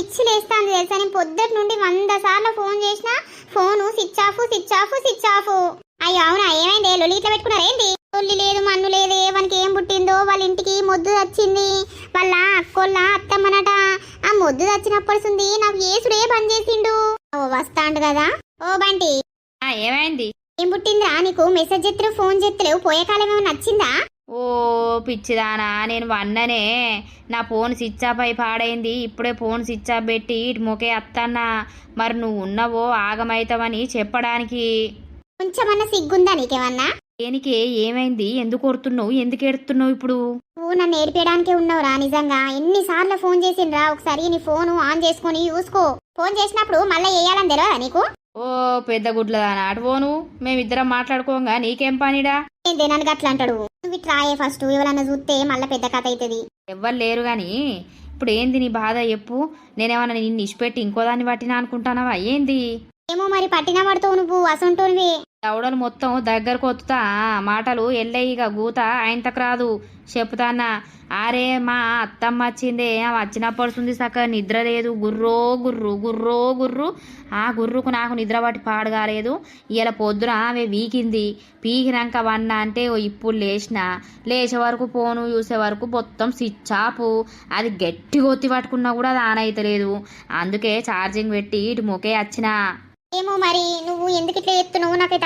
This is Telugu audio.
పిచ్చి లేస్తాంది తెలుసా? నేను పొద్దుటి నుండి వంద సార్లు ఫోన్ చేసినా phone switch off switch off switch off. అయ్యో అవునా? ఏమైంది? లొలి ఇట్లా పెట్టుకున్నారా ఏంది లొల్లి లేదు మన్ను లేదు వానికి ఏం పుట్టిందో వాళ్ళ ఇంటికి మొద్దు వచ్చింది. వాళ్ళ అక్కోళ్ళ అత్తమ్మనట. ఆ మొద్దు వచ్చినప్పటి నుండి నాకు ఏసుడే బంద్ చేసిండు. ఓ వస్తాండు కదా. ఓ బంటి. ఏమైంది? ఏం పుట్టిందిరా నీకు? మెసేజ్ చేత్తలేవు ఫోన్ చేత్తలేవు పోయే కాలం ఏమైనా నచ్చిందా? ఓ పిచ్చిదానా నేను వన్ననే. నా ఫోన్ స్విచ్ ఆఫ్ అయి పాడైంది. ఇప్పుడే ఫోన్ స్విచ్ ఆఫ్ పెట్టి ఇటు మొకే అత్తన్నా. మరి నువ్వు ఉన్నవో ఆగమైతావని చెప్పడానికి. కొంచెమన్నా సిగ్గుందా నీకేమన్నా? దేనికి? ఏమైంది? ఎందుకు కొడుతున్నావు? ఎందుకు ఎడుతున్నావు ఇప్పుడు? నువ్వు నన్ను ఏడిపించడానికే ఉన్నావురా నిజంగా. ఎన్నిసార్లు ఫోన్ చేసిండ్రా. ఒకసారి నీ ఫోన్ ఆన్ చేసుకొని చూసుకో. ఫోన్ చేసినప్పుడు మళ్ళీ వేయాలని తెలియదా నీకు? ఓ పెద్ద గుడ్లదానా. అటు పోను. మేమిద్దరం మాట్లాడుకోగా. నీకేం పనిడా? ఏందే నన్ను అట్లా అంటాడు? నువ్వు ఇట్లా రాయే ఫస్ట్ ఎవరన్నా చూస్తే మళ్ళీ పెద్ద కథ అవుతుంది. ఎవ్వరు లేరు గాని ఇప్పుడు ఏంది నీ బాధ చెప్పు. నేనేమన్నా నిన్ను ఇచ్చిపెట్టి ఇంకో దాన్ని పట్టినా అనుకుంటానవా? ఏంది? ఏమో మరి పట్టిన పడతావు నువ్వు. అసంటోనివి. దవడలు మొత్తం దగ్గరకు వత్తుతా? మాటలు ఎల్లయ్యిగా గూత? ఆయనతకు రాదు. చెప్తానా అరే మా అత్తమ్మ వచ్చిందే వచ్చినప్పుడు ఉంది సక నిద్ర లేదు. గుర్రో గుర్రు గుర్రో గుర్రు. ఆ గుర్రుకు నాకు నిద్ర పట్టి పాడు కాలేదు. ఇలా పొద్దున ఆమె వీకింది. పీకినాక వన్న అంటే ఓ ఇప్పుడు లేచిన. లేచే వరకు పోను. చూసే వరకు మొత్తం స్విచ్ ఆపు అది గట్టి గొత్తి పట్టుకున్నా కూడా అది ఆన్ అవుతలేదు అందుకే ఛార్జింగ్ పెట్టి ఇటు మొకే వచ్చిన ఏమో మరి నువ్వు ఎందుకు ఇట్లా చెప్తున్నావు నాకైతే